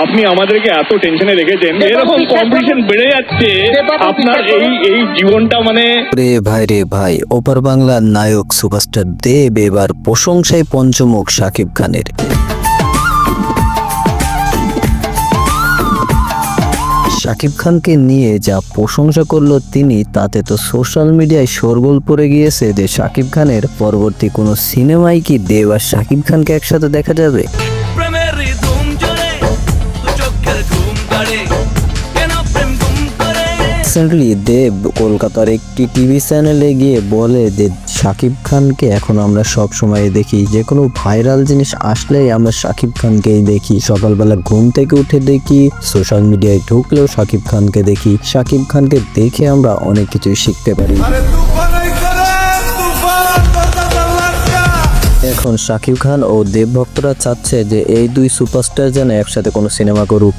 আপনি আমাদেরকে এত টেনশনে রেখেছেন। এরকম কম্পিটিশন বেড়ে যাচ্ছে। আপনার এই এই জীবনটা মানে রে ভাই রে ভাই ওপার বাংলার নায়ক সুপারস্টার দেব এবার প্রশংসায় পঞ্চমুখ সাকিব খানের। শাকিব খানকে নিয়ে যা প্রশংসা করল তিনি তাতে তো সোশ্যাল মিডিয়ায় শোরগোল পড়ে গিয়েছে যে শাকিব খানের পরবর্তী কোনো সিনেমায় কি দেব আর শাকিব খানকে একসাথে দেখা যাবে? রিসেন্টলি দেব কলকাতার একটি টিভি চ্যানেলে গিয়ে বলে যে শাকিব খানকে এখন আমরা সব সময় দেখি। যে কোনো ভাইরাল জিনিস আসলেই আমরা শাকিব খানকেই দেখি। সকালবেলা ঘুম থেকে উঠে দেখি সোশ্যাল মিডিয়ায় ঢুকলেও শাকিব খানকে দেখি। শাকিব খানকে দেখে আমরা অনেক কিছুই শিখতে পারি। এখন শাকিব খান ও দেব ভক্তরা চাচ্ছে যে এই দুই সুপারস্টার যেন একসাথে কোনো সিনেমা করুক।